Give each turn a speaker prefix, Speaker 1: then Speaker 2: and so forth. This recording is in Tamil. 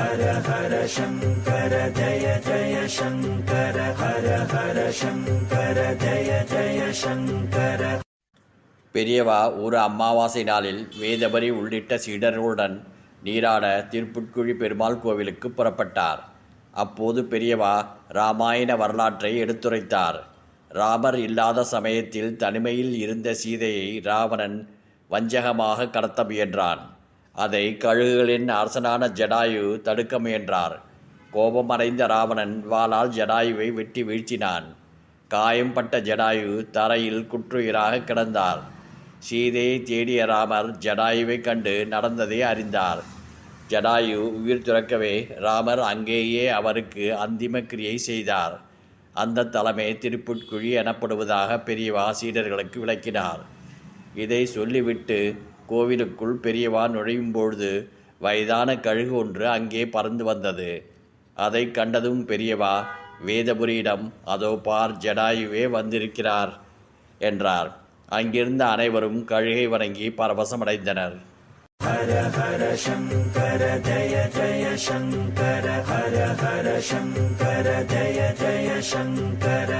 Speaker 1: ஹர ஹர சங்கர ஜய ஜய சங்கர ஹர ஹர சங்கர ஜய ஜய சங்கர.
Speaker 2: பெரியவா ஒரு அமாவாசை நாளில் வேதபரி உள்ளிட்ட சீடர்களுடன் நீராட திருப்புட்குழி பெருமாள் கோவிலுக்கு புறப்பட்டார். அப்போது பெரியவா ராமாயண வரலாற்றை எடுத்துரைத்தார். ராமர் இல்லாத சமயத்தில் தனிமையில் இருந்த சீதையை ராவணன் வஞ்சகமாக கடத்த முயன்றான். அதை கழுகுகளின் அரசனான ஜடாயு தடுக்க முயன்றார். கோபமடைந்த ராவணன் வாளால் ஜடாயுவை வெட்டி வீழ்த்தினான். காயம்பட்ட ஜடாயு தரையில் குற்றுயிராக கிடந்தார். சீதையை தேடிய ராமர் ஜடாயுவை கண்டு நடந்ததை அறிந்தார். ஜடாயு உயிர் துறக்கவே ராமர் அங்கேயே அவருக்கு அந்திம கிரியை செய்தார். அந்த தலைமை திருப்புட்குழி எனப்படுவதாக பெரியவா சீடர்களுக்கு விளக்கினார். இதை சொல்லிவிட்டு கோவிலுக்குள் பெரியவா நுழையும் பொழுது வயதான கழுகு ஒன்று அங்கே பறந்து வந்தது. அதை கண்டதும் பெரியவா வேதபுரியிடம் அதோ பார் ஜடாயுவே வந்திருக்கிறார் என்றார். அங்கிருந்த அனைவரும் கழுகை வணங்கி பரவசமடைந்தனர்.
Speaker 1: ஹர ஹர சங்கர ஜய ஜய சங்கர ஹர ஹர சங்கர ஜய ஜய சங்கர.